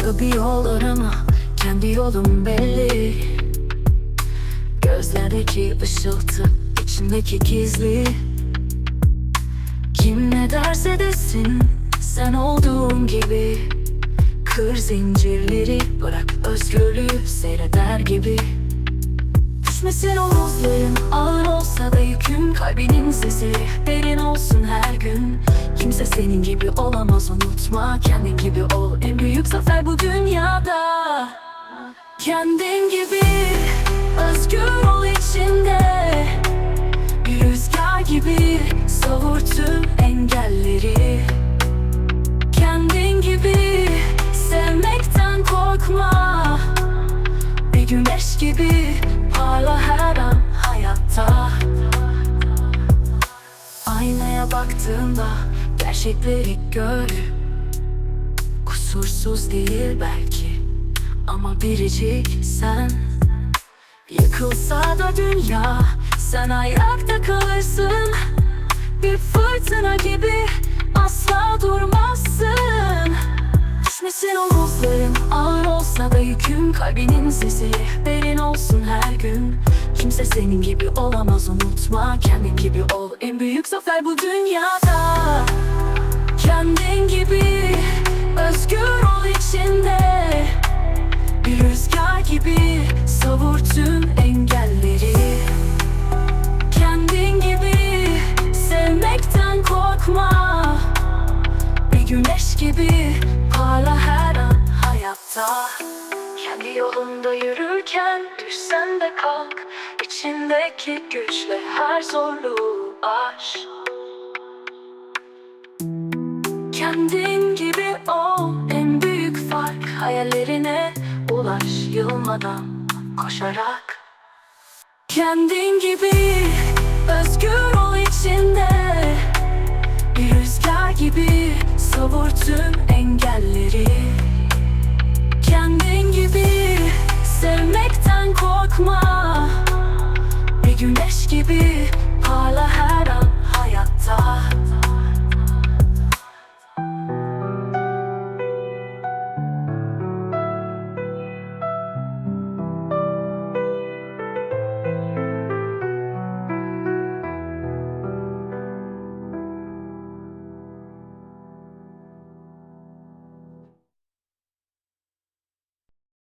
Başka bir yol arama Kendi yolum belli. Gözlerdeki ışıltı içindeki gizli. Kim ne derse desin Sen olduğun gibi. Kır zincirleri Bırak özgürlüğü seyreder gibi. Düşmesin omuzların Ağır olsa da yükün Kalbinin sesi derin olsun her gün. Kimse senin gibi olamaz unutma. Kendin gibi ol en büyük zafer bu dünyada. Kendin gibi özgür ol içinde. Bir rüzgar gibi savur tüm baktığında gerçekleri gör. Kusursuz değil belki ama biricik sen. Yıkılsa da dünya sen ayakta kalırsın. Bir fırtına gibi asla durmazsın. Düşmesin omuzların yükün Kalbinin sesi. Derin olsun her gün. Kimse senin gibi olamaz unutma. Kendin gibi ol en büyük zafer bu dünyada. Kendin gibi özgür ol içinde. Bir rüzgar gibi savur tüm engelleri. Kendin gibi sevmekten korkma. Bir güneş gibi parla her an hayatta Kendi yolunda yürürken düşsen de kalk. İçindeki güçle her zorluğu aş. Kendin gibi ol en büyük fark. Hayallerine ulaş yılmadan koşarak. Kendin gibi özgür ol içinde. Bir rüzgar gibi savur tüm korkma Bir güneş gibi